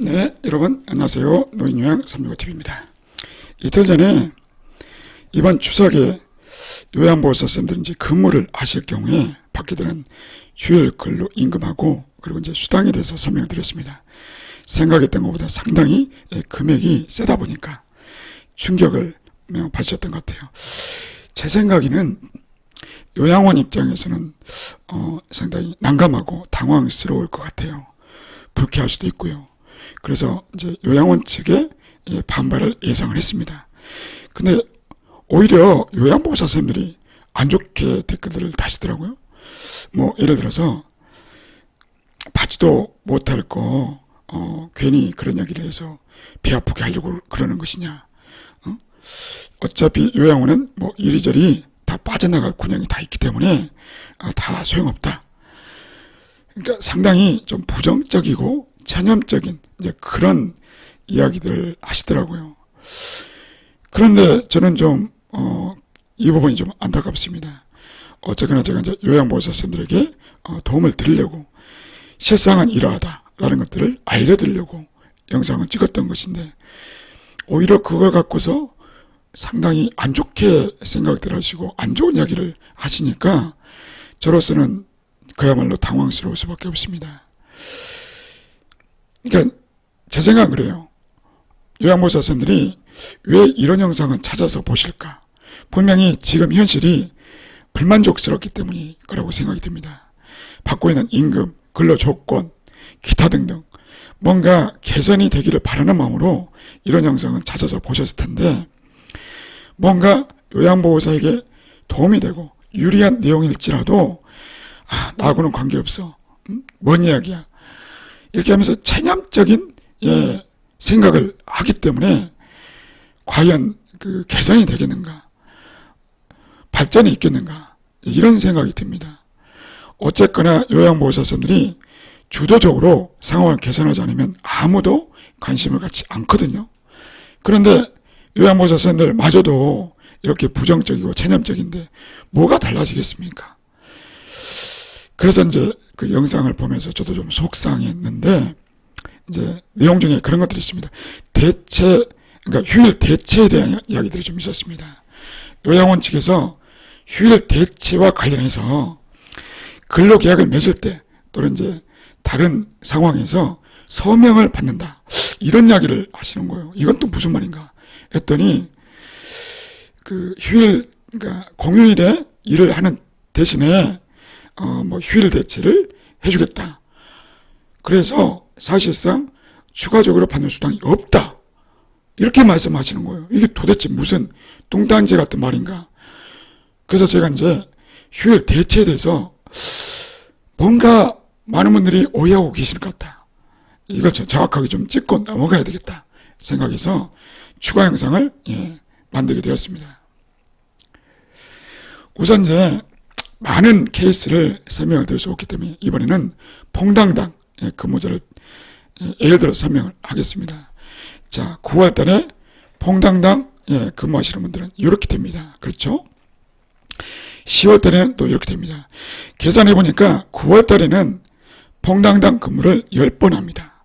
네, 여러분 안녕하세요. 노인요양 365TV입니다. 이틀 전에 이번 추석에 요양보호사 선생님들이 이제 근무를 하실 경우에 받게 되는 휴일 근로 임금하고 그리고 이제 수당에 대해서 설명을 드렸습니다. 생각했던 것보다 상당히 예, 금액이 세다 보니까 충격을 명 받으셨던 것 같아요. 제 생각에는 요양원 입장에서는 어, 상당히 난감하고 당황스러울 것 같아요. 불쾌할 수도 있고요. 그래서 이제 요양원 측에 예, 반발을 예상을 했습니다. 근데 오히려 요양보호사 선생님들이 안 좋게 댓글들을 다시더라고요. 뭐 예를 들어서 받지도 못할 거 어, 괜히 그런 얘기를 해서 배 아프게 하려고 그러는 것이냐. 어? 어차피 요양원은 뭐 이리저리 다 빠져나갈 군형이 다 있기 때문에 어, 다 소용없다. 그러니까 상당히 좀 부정적이고 전염적인 이제 그런 이야기들을 하시더라고요. 그런데 저는 좀, 어, 이 부분이 좀 안타깝습니다. 어쨌거나 제가 이제 요양보호사 선생님들에게 어, 도움을 드리려고 실상은 이러하다라는 것들을 알려드리려고 영상을 찍었던 것인데 오히려 그걸 갖고서 상당히 안 좋게 생각들 하시고 안 좋은 이야기를 하시니까 저로서는 그야말로 당황스러울 수밖에 없습니다. 그러니까 제 생각은 그래요. 요양보호사 선생님들이 왜 이런 영상을 찾아서 보실까? 분명히 지금 현실이 불만족스럽기 때문일 거라고 생각이 듭니다. 받고 있는 임금, 근로 조건, 기타 등등 뭔가 개선이 되기를 바라는 마음으로 이런 영상을 찾아서 보셨을 텐데 뭔가 요양보호사에게 도움이 되고 유리한 내용일지라도 아, 나하고는 관계없어. 음? 뭔 이야기야. 이렇게 하면서 체념적인 예, 생각을 하기 때문에 과연 그 개선이 되겠는가? 발전이 있겠는가? 이런 생각이 듭니다. 어쨌거나 요양보호사 선생님들이 주도적으로 상황을 개선하지 않으면 아무도 관심을 갖지 않거든요. 그런데 요양보호사 선생님들 마저도 이렇게 부정적이고 체념적인데 뭐가 달라지겠습니까? 그래서 이제 그 영상을 보면서 저도 좀 속상했는데 이제 내용 중에 그런 것들이 있습니다. 대체 그러니까 휴일 대체에 대한 이야기들이 좀 있었습니다. 요양원 측에서 휴일 대체와 관련해서 근로계약을 맺을 때 또는 이제 다른 상황에서 서명을 받는다 이런 이야기를 하시는 거예요. 이건 또 무슨 말인가 했더니 그 휴일 그러니까 공휴일에 일을 하는 대신에 어 뭐 휴일 대체를 해주겠다. 그래서 사실상 추가적으로 받는 수당이 없다. 이렇게 말씀하시는 거예요. 이게 도대체 무슨 뚱딴지 같은 말인가. 그래서 제가 이제 휴일 대체에 대해서 뭔가 많은 분들이 오해하고 계실 것 같다. 이걸 정확하게 좀 찍고 넘어가야 되겠다 생각해서 추가 영상을 예, 만들게 되었습니다. 우선 이제 많은 케이스를 설명을 드릴 수 없기 때문에 이번에는 퐁당당 예, 근무자를 예, 예를 들어 설명을 하겠습니다. 자, 9월 달에 퐁당당 예, 근무하시는 분들은 이렇게 됩니다. 그렇죠? 10월 달에는 또 이렇게 됩니다. 계산해 보니까 9월 달에는 퐁당당 근무를 10번 합니다.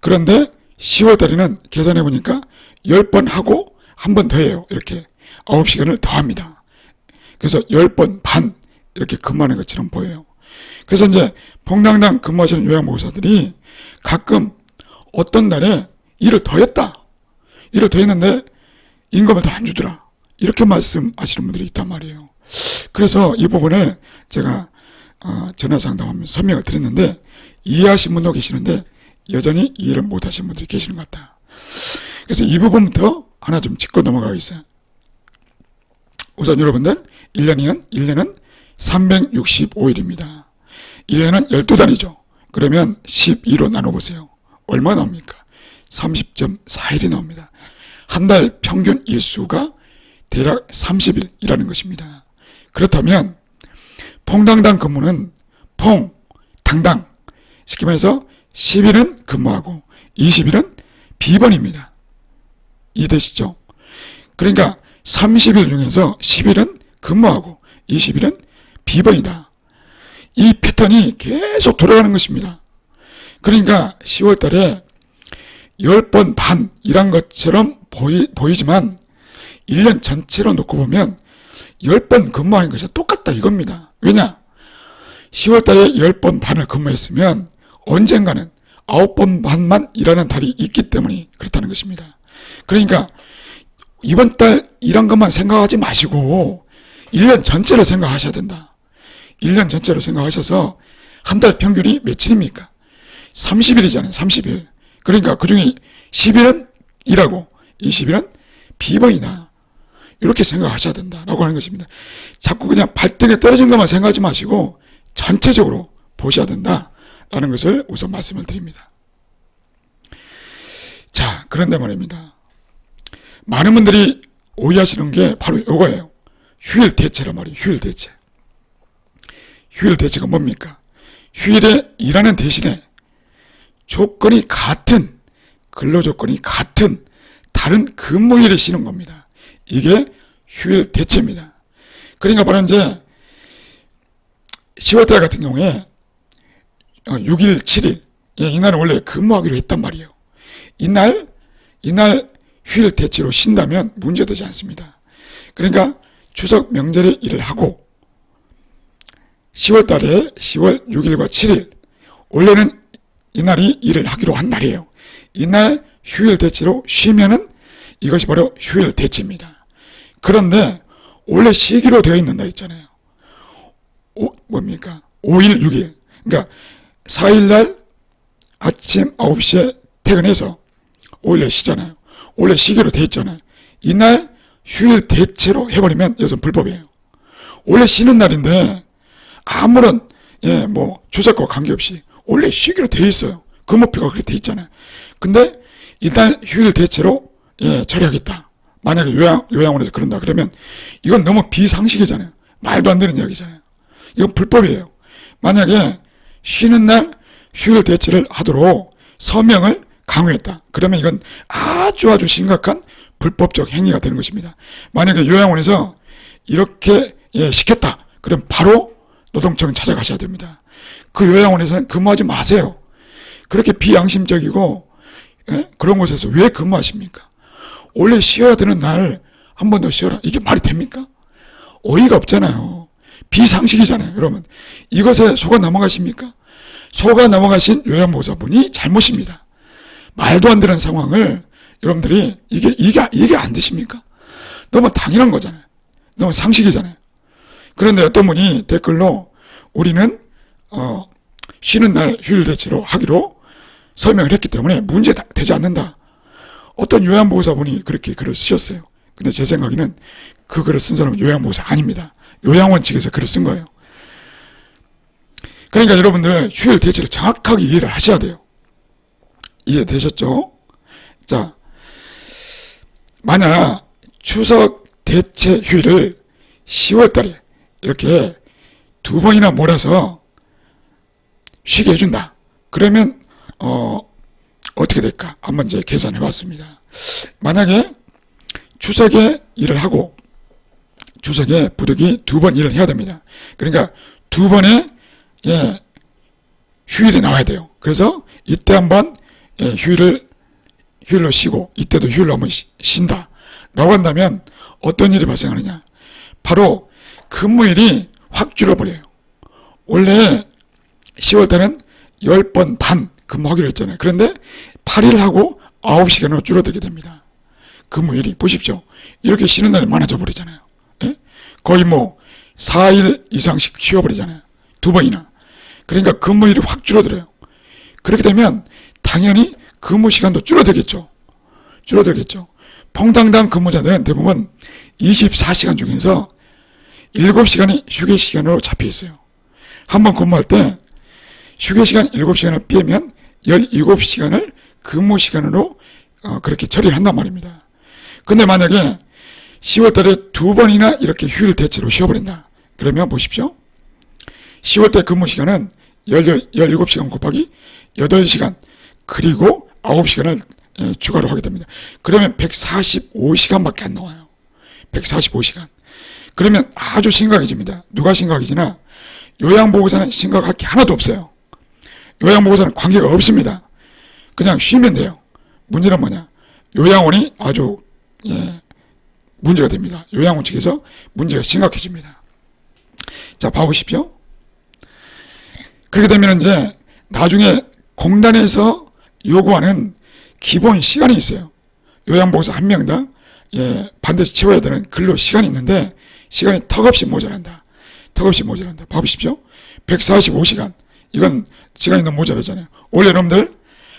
그런데 10월 달에는 계산해 보니까 10번 하고 한 번 더 해요. 이렇게 9시간을 더 합니다. 그래서 10번 반 이렇게 근무하는 것처럼 보여요. 그래서 이제 퐁당당 근무하시는 요양보호사들이 가끔 어떤 날에 일을 더 했다. 일을 더 했는데 임금을 더 안 주더라. 이렇게 말씀하시는 분들이 있단 말이에요. 그래서 이 부분을 제가 어, 전화 상담하면서 설명을 드렸는데 이해하신 분도 계시는데 여전히 이해를 못하신 분들이 계시는 것 같다. 그래서 이 부분부터 하나 좀 짚고 넘어가겠어요. 우선 여러분들 1년이면 1년은 365일입니다. 1년은 12달이죠. 그러면 12로 나눠보세요. 얼마 나옵니까? 30.4일이 나옵니다. 한 달 평균 일수가 대략 30일이라는 것입니다. 그렇다면 퐁당당 근무는 퐁, 당당 쉽게 말해서 10일은 근무하고 20일은 비번입니다. 이해되시죠? 그러니까 30일 중에서 10일은 근무하고 20일은 비번이다. 이 패턴이 계속 돌아가는 것입니다. 그러니까 10월 달에 10번 반 일한 것처럼 보이, 보이지만 1년 전체로 놓고 보면 10번 근무하는 것이 똑같다 이겁니다. 왜냐? 10월 달에 10번 반을 근무했으면 언젠가는 9번 반만 일하는 달이 있기 때문에 그렇다는 것입니다. 그러니까 이번 달 일한 것만 생각하지 마시고 1년 전체를 생각하셔야 된다. 1년 전체로 생각하셔서 한 달 평균이 며칠입니까? 30일이잖아요. 30일. 그러니까 그 중에 10일은 일하고 20일은 비번이다. 이렇게 생각하셔야 된다라고 하는 것입니다. 자꾸 그냥 발등에 떨어진 것만 생각하지 마시고 전체적으로 보셔야 된다라는 것을 우선 말씀을 드립니다. 자, 그런데 말입니다. 많은 분들이 오해하시는 게 바로 이거예요. 휴일 대체란 말이에요. 휴일 대체. 휴일 대체가 뭡니까? 휴일에 일하는 대신에 조건이 같은 근로 조건이 같은 다른 근무일에 쉬는 겁니다. 이게 휴일 대체입니다. 그러니까 바로 이제 10월달 같은 경우에 6일, 7일 예, 이날은 원래 근무하기로 했단 말이에요. 이날 이날 휴일 대체로 쉰다면 문제되지 않습니다. 그러니까 추석 명절에 일을 하고 10월 달에 10월 6일과 7일 원래는 이날이 일을 하기로 한 날이에요. 이날 휴일 대체로 쉬면은 이것이 바로 휴일 대체입니다. 그런데 원래 쉬기로 되어 있는 날 있잖아요. 오, 뭡니까? 5일, 6일. 그러니까 4일 날 아침 9시에 퇴근해서 5일에 쉬잖아요. 원래 쉬기로 되어 있잖아요. 이날 휴일 대체로 해버리면 이것은 불법이에요. 원래 쉬는 날인데 아무런 예, 뭐 주석과 관계없이 원래 쉬기로 돼 있어요. 근무표가 그렇게 돼 있잖아요. 근데 이날 휴일 대체로 예, 처리하겠다. 만약에 요양, 요양원에서 그런다 그러면 이건 너무 비상식이잖아요. 말도 안 되는 이야기잖아요. 이건 불법이에요. 만약에 쉬는 날 휴일 대체를 하도록 서명을 강요했다. 그러면 이건 아주 아주 심각한 불법적 행위가 되는 것입니다. 만약에 요양원에서 이렇게 예, 시켰다. 그럼 바로 노동청은 찾아가셔야 됩니다. 그 요양원에서는 근무하지 마세요. 그렇게 비양심적이고 예? 그런 곳에서 왜 근무하십니까? 원래 쉬어야 되는 날 한 번 더 쉬어라. 이게 말이 됩니까? 어이가 없잖아요. 비상식이잖아요. 여러분 이것에 속아 넘어가십니까? 속아 넘어가신 요양보호사분이 잘못입니다. 말도 안 되는 상황을 여러분들이 이게 이게 이게 안 되십니까? 너무 당연한 거잖아요. 너무 상식이잖아요. 그런데 어떤 분이 댓글로 우리는 어, 쉬는 날 휴일 대체로 하기로 설명을 했기 때문에 문제 되지 않는다. 어떤 요양보호사분이 그렇게 글을 쓰셨어요. 근데 제 생각에는 그 글을 쓴 사람은 요양보호사 아닙니다. 요양원 측에서 글을 쓴 거예요. 그러니까 여러분들 휴일 대체를 정확하게 이해를 하셔야 돼요. 이해되셨죠? 자, 만약 추석 대체 휴일을 10월 달에 이렇게 두 번이나 몰아서 쉬게 해준다. 그러면 어 어떻게 될까? 한번 이제 계산해 봤습니다. 만약에 추석에 일을 하고 추석에 부득이 두 번 일을 해야 됩니다. 그러니까 두 번의 예, 휴일이 나와야 돼요. 그래서 이때 한번 예, 휴일을 휴일로 쉬고 이때도 휴일로 한번 쉬, 쉰다. 라고 한다면 어떤 일이 발생하느냐? 바로 근무일이 확 줄어버려요. 원래 10월 달은 10번 반 근무하기로 했잖아요. 그런데 8일 하고 9시간으로 줄어들게 됩니다. 근무일이 보십시오. 이렇게 쉬는 날이 많아져 버리잖아요. 예? 거의 뭐 4일 이상씩 쉬어버리잖아요. 두 번이나. 그러니까 근무일이 확 줄어들어요. 그렇게 되면 당연히 근무 시간도 줄어들겠죠. 줄어들겠죠. 퐁당당 근무자들은 대부분 24시간 중에서 7시간이 휴게 시간으로 잡혀 있어요. 한 번 근무할 때 휴게 시간 7시간을 빼면 17시간을 근무 시간으로 어, 그렇게 처리를 한단 말입니다. 근데 만약에 10월 달에 두 번이나 이렇게 휴일 대체로 쉬어버린다. 그러면 보십시오. 10월 달 근무 시간은 17시간 곱하기 8시간 그리고 9시간을 예, 추가로 하게 됩니다. 그러면 145시간밖에 안 나와요. 145시간. 그러면 아주 심각해집니다. 누가 심각해지나? 요양보호사는 심각할 게 하나도 없어요. 요양보호사는 관계가 없습니다. 그냥 쉬면 돼요. 문제는 뭐냐? 요양원이 아주 예, 문제가 됩니다. 요양원 측에서 문제가 심각해집니다. 자, 봐보십시오. 그렇게 되면 이제 나중에 공단에서 요구하는 기본 시간이 있어요. 요양보호사 한 명당 예, 반드시 채워야 되는 근로 시간이 있는데 시간이 턱없이 모자란다. 턱없이 모자란다. 봐보십시오. 145시간. 이건 시간이 너무 모자라잖아요. 원래 여러분들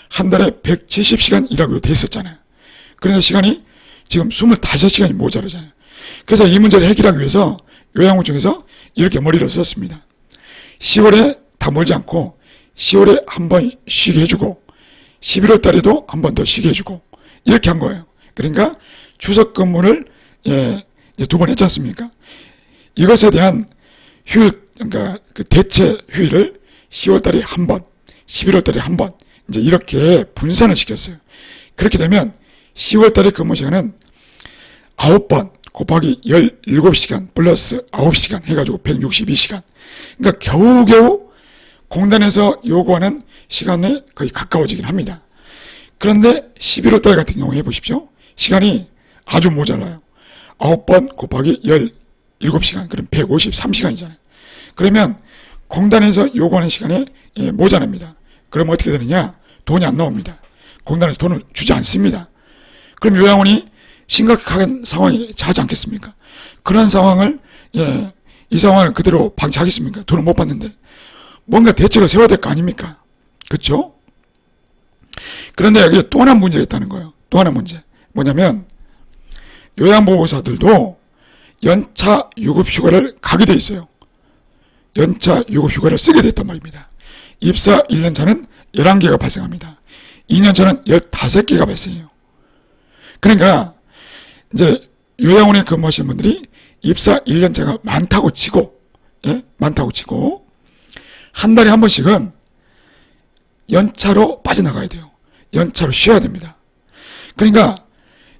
한 달에 170시간 일하기로 돼 있었잖아요. 그런데 시간이 지금 25시간이 모자라잖아요. 그래서 이 문제를 해결하기 위해서 요양원 중에서 이렇게 머리를 썼습니다. 10월에 다 몰지 않고 10월에 한 번 쉬게 해주고 11월 달에도 한 번 더 쉬게 해주고 이렇게 한 거예요. 그러니까 추석 근무를 예, 두 번 했지 않습니까? 이것에 대한 휴일 그러니까 그 대체 휴일을 10월 달에 한 번, 11월 달에 한 번 이제 이렇게 분산을 시켰어요. 그렇게 되면 10월 달에 근무 시간은 9번 곱하기 17시간 플러스 9시간 해가지고 162시간. 그러니까 겨우겨우 공단에서 요구하는 시간에 거의 가까워지긴 합니다. 그런데 11월 달 같은 경우에 보십시오. 시간이 아주 모자라요. 9번 곱하기 17시간, 그럼 153시간이잖아요. 그러면 공단에서 요구하는 시간에 예, 모자랍니다. 그럼 어떻게 되느냐? 돈이 안 나옵니다. 공단에서 돈을 주지 않습니다. 그럼 요양원이 심각한 상황이 자지 않겠습니까? 그런 상황을 예, 이 상황을 그대로 방치하겠습니까? 돈을 못 받는데 뭔가 대책을 세워야 될 거 아닙니까? 그렇죠? 그런데 여기에 또 하나 문제가 있다는 거예요. 또 하나 문제 뭐냐면 요양보호사들도 연차 유급휴가를 가게 돼 있어요. 연차 유급휴가를 쓰게 됐단 말입니다. 입사 1년차는 11개가 발생합니다. 2년차는 15개가 발생해요. 그러니까 이제 요양원에 근무하시는 분들이 입사 1년차가 많다고 치고 예? 많다고 치고 한 달에 한 번씩은 연차로 빠져나가야 돼요. 연차로 쉬어야 됩니다. 그러니까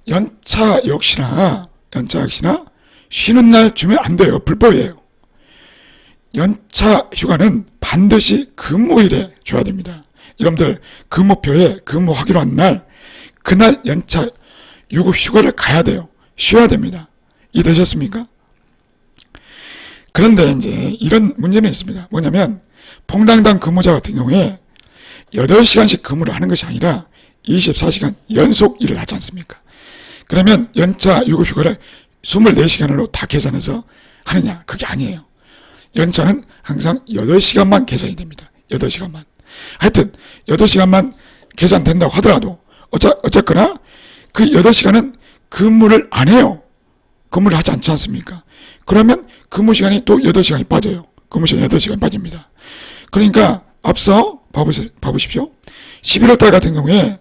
연차 역시나 연차 역시나 쉬는 날 주면 안 돼요. 불법이에요. 연차 휴가는 반드시 근무일에 줘야 됩니다. 여러분들 근무표에 근무하기로 한 날 그날 연차 유급 휴가를 가야 돼요. 쉬어야 됩니다. 이해되셨습니까? 그런데 이제 이런 문제는 있습니다. 뭐냐면 퐁당당 근무자 같은 경우에 8시간씩 근무를 하는 것이 아니라 24시간 연속 일을 하지 않습니까? 그러면 연차 유급 휴가를 24시간으로 다 계산해서 하느냐? 그게 아니에요. 연차는 항상 8시간만 계산이 됩니다. 8시간만. 하여튼 8시간만 계산된다고 하더라도 어차, 어쨌거나 그 8시간은 근무를 안 해요. 근무를 하지 않지 않습니까? 그러면 근무 시간이 또 8시간이 빠져요. 근무 시간 8시간이 빠집니다. 그러니까 앞서 봐보시, 봐보십시오. 11월 달 같은 경우에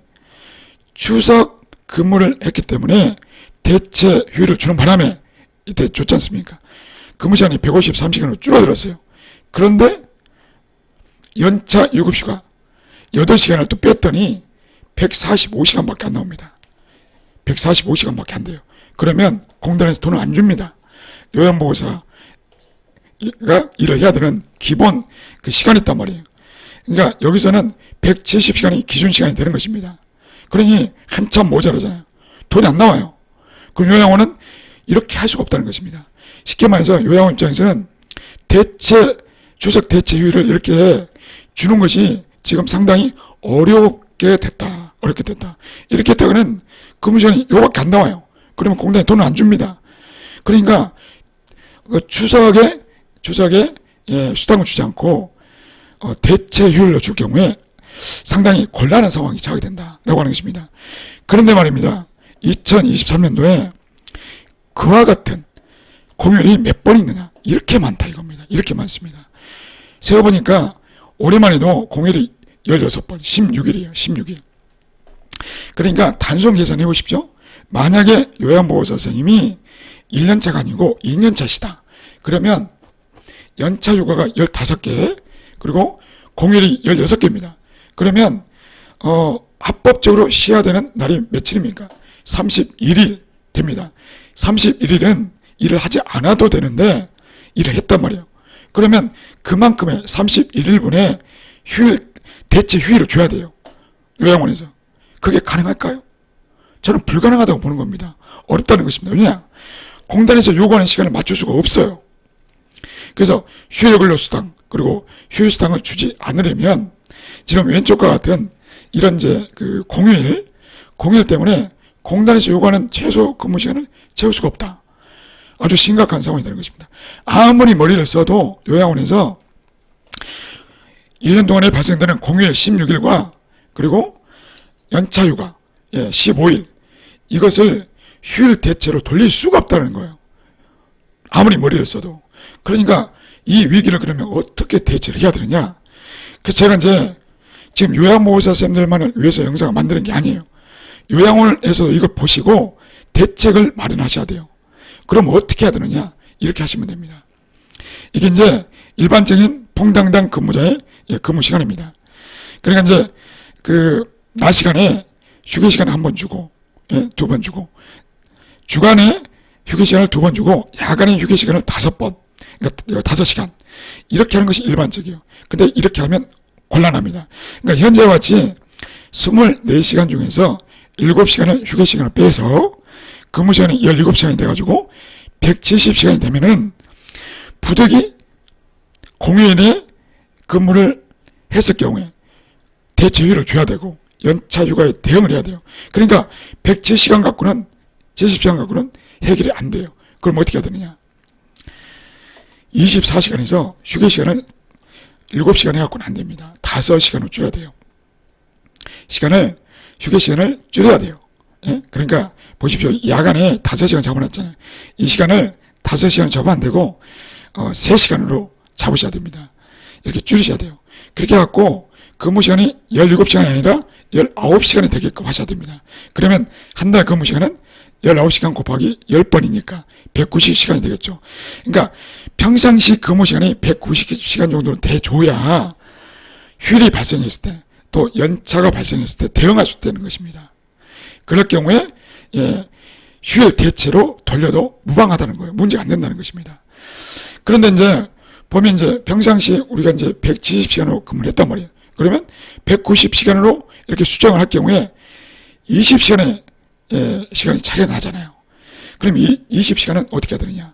추석 근무를 했기 때문에 대체 휴일을 주는 바람에 이때 줬지 않습니까? 근무 시간이 153시간으로 줄어들었어요. 그런데 연차 유급휴가 8시간을 또 뺐더니 145시간밖에 안 나옵니다. 145시간밖에 안 돼요. 그러면 공단에서 돈을 안 줍니다. 요양보호사가 일을 해야 되는 기본 그 시간이 있단 말이에요. 그러니까 여기서는 170시간이 기준 시간이 되는 것입니다. 그러니 한참 모자라잖아요. 돈이 안 나와요. 그럼 요양원은 이렇게 할 수가 없다는 것입니다. 쉽게 말해서 요양원 입장에서는 대체 추석 대체 휴일을 이렇게 주는 것이 지금 상당히 어렵게 됐다. 어렵게 됐다. 이렇게 했다가는 근무시간이 요밖에 안 나와요. 그러면 공단에 돈을 안 줍니다. 그러니까 그 추석에 추석에 예, 수당을 주지 않고 어, 대체 휴일로 줄 경우에 상당히 곤란한 상황이 자게 된다라고 하는 것입니다. 그런데 말입니다. 2023년도에 그와 같은 공휴일이 몇 번 있느냐? 이렇게 많다 이겁니다. 이렇게 많습니다. 세어보니까 올해만 해도 공휴일이 16번, 16일이에요. 16일. 그러니까 단순 계산해 보십시오. 만약에 요양보호사 선생님이 1년차가 아니고 2년차시다. 그러면 연차 휴가가 15개, 그리고 공휴일이 16개입니다. 그러면, 어, 합법적으로 쉬어야 되는 날이 며칠입니까? 31일 됩니다. 31일은 일을 하지 않아도 되는데, 일을 했단 말이에요. 그러면 그만큼의 31일분의 휴일, 대체 휴일을 줘야 돼요. 요양원에서. 그게 가능할까요? 저는 불가능하다고 보는 겁니다. 어렵다는 것입니다. 왜냐? 공단에서 요구하는 시간을 맞출 수가 없어요. 그래서 휴일 근로수당 그리고 휴일수당을 주지 않으려면 지금 왼쪽과 같은 이런 이제 그 공휴일 공휴일 때문에 공단에서 요구하는 최소 근무 시간을 채울 수가 없다. 아주 심각한 상황이 되는 것입니다. 아무리 머리를 써도 요양원에서 1년 동안에 발생되는 공휴일 16일과 그리고 연차휴가 예, 15일 이것을 휴일 대체로 돌릴 수가 없다는 거예요. 아무리 머리를 써도. 그러니까 이 위기를 그러면 어떻게 대처를 해야 되느냐. 그래서 제가 이제 지금 요양보호사 쌤들만을 위해서 영상을 만드는 게 아니에요. 요양원에서 이걸 보시고 대책을 마련하셔야 돼요. 그럼 어떻게 해야 되느냐? 이렇게 하시면 됩니다. 이게 이제 일반적인 퐁당당 근무자의 예, 근무 시간입니다. 그러니까 이제 그 낮 시간에 휴게 시간을 한번 주고 예, 두 번 주고 주간에 휴게 시간을 두 번 주고 야간에 휴게 시간을 다섯 번 그러니까 다섯 시간 이렇게 하는 것이 일반적이에요. 근데 이렇게 하면 곤란합니다. 그러니까 현재와 같이 24시간 중에서 7시간을 휴게 시간을 빼서 근무 시간이 17시간이 돼가지고 170시간이 되면은 부득이 공휴일에 근무를 했을 경우에 대체휴일을 줘야 되고 연차 휴가에 대응을 해야 돼요. 그러니까 170시간 갖고는 70시간 갖고는 해결이 안 돼요. 그럼 어떻게 해야 되느냐? 24시간에서 휴게 시간을 7시간 해갖고는 안 됩니다. 5시간으로 줄여야 돼요. 시간을 휴게 시간을 줄여야 돼요. 예? 그러니까 보십시오. 야간에 5시간 잡아놨잖아요. 이 시간을 5시간 잡아 안 되고 어, 3시간으로 잡으셔야 됩니다. 이렇게 줄이셔야 돼요. 그렇게 해갖고 근무 시간이 17시간이 아니라 19시간이 되게끔 하셔야 됩니다. 그러면 한 달 근무 시간은 19시간 곱하기 10번이니까 190시간이 되겠죠. 그러니까 평상시 근무 시간이 190시간 정도는 돼줘야 휴일이 발생했을 때 또 연차가 발생했을 때 대응할 수 있다는 것입니다. 그럴 경우에 예, 휴일 대체로 돌려도 무방하다는 거예요. 문제가 안 된다는 것입니다. 그런데 이제 보면 이제 평상시 우리가 이제 170시간으로 근무를 했단 말이에요. 그러면 190시간으로 이렇게 수정을 할 경우에 20시간의 예, 시간이 차이가 나잖아요. 그럼 이 20시간은 어떻게 해야 되느냐?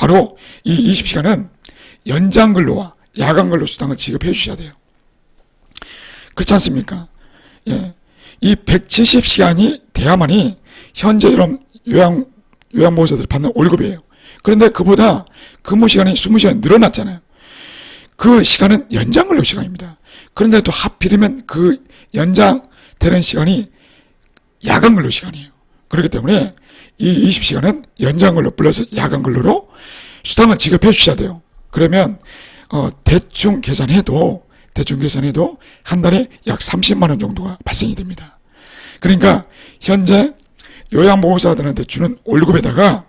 바로 이 20시간은 연장 근로와 야간 근로 수당을 지급해 주셔야 돼요. 그렇지 않습니까? 예. 이 170시간이 돼야만이 현재 이런 요양, 요양보호사들이 받는 월급이에요. 그런데 그보다 근무 시간이 20시간 늘어났잖아요. 그 시간은 연장 근로 시간입니다. 그런데 또 하필이면 그 연장되는 시간이 야간 근로 시간이에요. 그렇기 때문에 이 20시간은 연장 근로 플러스 야간 근로로 수당을 지급해 주셔야 돼요. 그러면 어, 대충 계산해도 대충 계산해도 한 달에 약 30만 원 정도가 발생이 됩니다. 그러니까 현재 요양보호사들한테 주는 월급에다가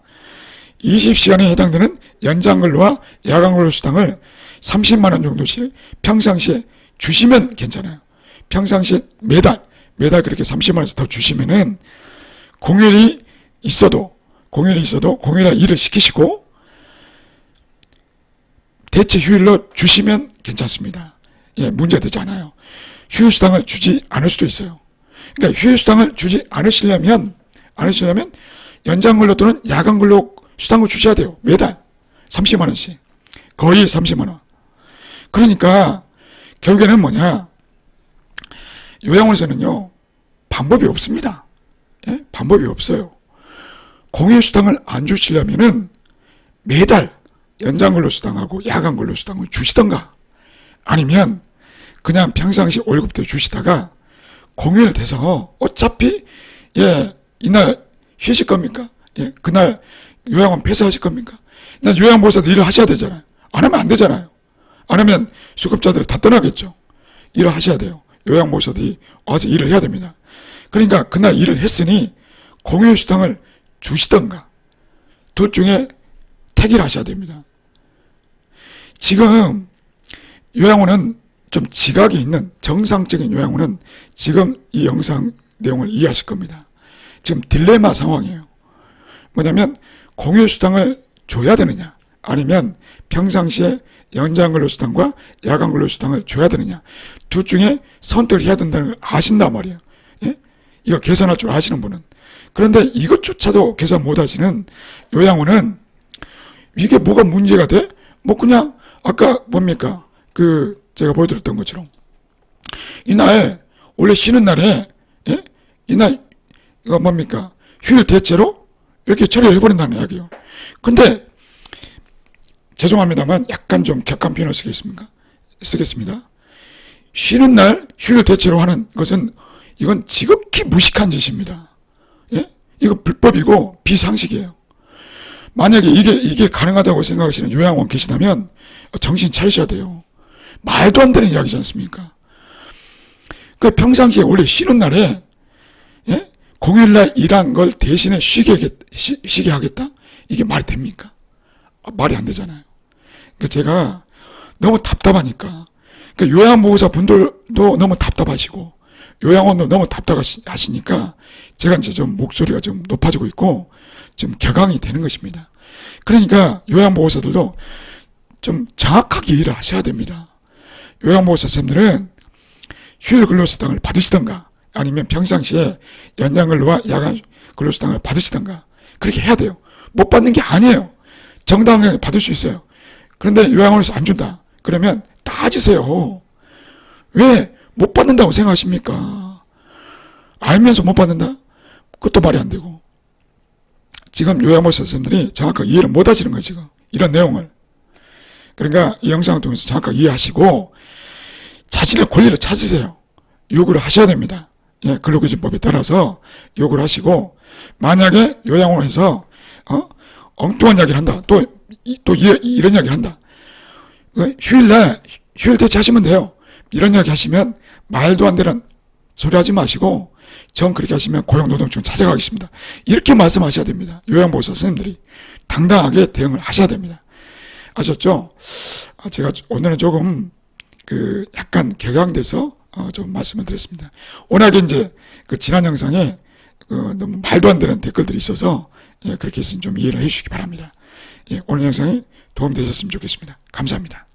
20시간에 해당되는 연장근로와 야간근로 수당을 30만 원 정도씩 평상시에 주시면 괜찮아요. 평상시에 매달 매달 그렇게 30만 원씩 더 주시면은 공휴일이 있어도 공휴일이 있어도 공휴일에 일을 시키시고 대체 휴일로 주시면 괜찮습니다. 예, 문제 되지 않아요. 휴일수당을 주지 않을 수도 있어요. 그러니까 휴일수당을 주지 않으시려면, 않으시려면 연장근로 또는 야간근로 수당을 주셔야 돼요. 매달. 30만 원씩. 거의 30만 원. 그러니까, 결국에는 뭐냐. 요양원에서는요, 방법이 없습니다. 예? 방법이 없어요. 공휴수당을 안 주시려면은 매달 연장 근로 수당하고 야간 근로 수당을 주시던가 아니면 그냥 평상시 월급도 주시다가 공휴일 돼서 어차피 예 이날 쉬실 겁니까? 예 그날 요양원 폐쇄하실 겁니까? 난 요양보호사도 일을 하셔야 되잖아요. 안 하면 안 되잖아요. 안 하면 수급자들 다 떠나겠죠. 일을 하셔야 돼요. 요양보호사들이 와서 일을 해야 됩니다. 그러니까 그날 일을 했으니 공휴일 수당을 주시던가 둘 중에 택일 하셔야 됩니다. 지금 요양원은 좀 지각이 있는 정상적인 요양원은 지금 이 영상 내용을 이해하실 겁니다. 지금 딜레마 상황이에요. 뭐냐면 공휴일 수당을 줘야 되느냐 아니면 평상시에 연장 근로 수당과 야간 근로 수당을 줘야 되느냐 둘 중에 선택을 해야 된다는 걸 아신단 말이에요. 예? 이걸 계산할 줄 아시는 분은. 그런데 이것조차도 계산 못 하시는 요양원은 이게 뭐가 문제가 돼? 뭐 그냥 아까 뭡니까? 그 제가 보여드렸던 것처럼 이날 원래 쉬는 날에 예? 이날 이거 뭡니까? 휴일 대체로 이렇게 처리를 해버린다는 이야기예요. 근데 죄송합니다만 약간 좀 격한 표현을 쓰겠습니까? 쓰겠습니다. 쉬는 날 휴일 대체로 하는 것은 이건 지극히 무식한 짓입니다. 예? 이거 불법이고 비상식이에요. 만약에 이게 이게 가능하다고 생각하시는 요양원 계시다면 정신 차리셔야 돼요. 말도 안 되는 이야기지 않습니까? 그 평상시에 원래 쉬는 날에 예? 공휴일날 일한 걸 대신에 쉬게, 하겠, 쉬, 쉬게 하겠다? 이게 말이 됩니까? 아, 말이 안 되잖아요. 그 제가 너무 답답하니까 그 요양보호사 분들도 너무 답답하시고 요양원도 너무 답답하시니까 제가 이제 좀 목소리가 좀 높아지고 있고 좀 격앙이 되는 것입니다. 그러니까 요양보호사들도 좀 정확하게 일을 하셔야 됩니다. 요양보호사 선생님들은 휴일 근로수당을 받으시던가 아니면 평상시에 연장 근로와 야간 근로수당을 받으시던가 그렇게 해야 돼요. 못 받는 게 아니에요. 정당하게 받을 수 있어요. 그런데 요양원에서 안 준다. 그러면 따지세요. 왜못 받는다고 생각하십니까? 알면서 못 받는다? 그것도 말이 안 되고. 지금 요양보호사 선생님들이 정확하게 이해를 못 하시는 거예요, 지금. 이런 내용을. 그러니까 이 영상을 통해서 정확하게 이해하시고 자신의 권리를 찾으세요. 요구를 하셔야 됩니다. 예, 근로기준법에 따라서 요구를 하시고 만약에 요양원에서 어? 엉뚱한 이야기를 한다. 또, 이- 또 이, 이런 이야기를 한다. 그 휴일날 휴일 대체하시면 돼요. 이런 이야기 하시면 말도 안 되는 소리 하지 마시고 전 그렇게 하시면 고용노동청 찾아가겠습니다. 이렇게 말씀하셔야 됩니다. 요양보호사 선생님들이 당당하게 대응을 하셔야 됩니다. 아셨죠? 아, 제가 오늘은 조금 그 약간 격양돼서 어, 좀 말씀을 드렸습니다. 워낙에 이제 그 지난 영상에 그 너무 말도 안 되는 댓글들이 있어서 예, 그렇게 했으니 좀 이해를 해주시기 바랍니다. 예, 오늘 영상이 도움되셨으면 좋겠습니다. 감사합니다.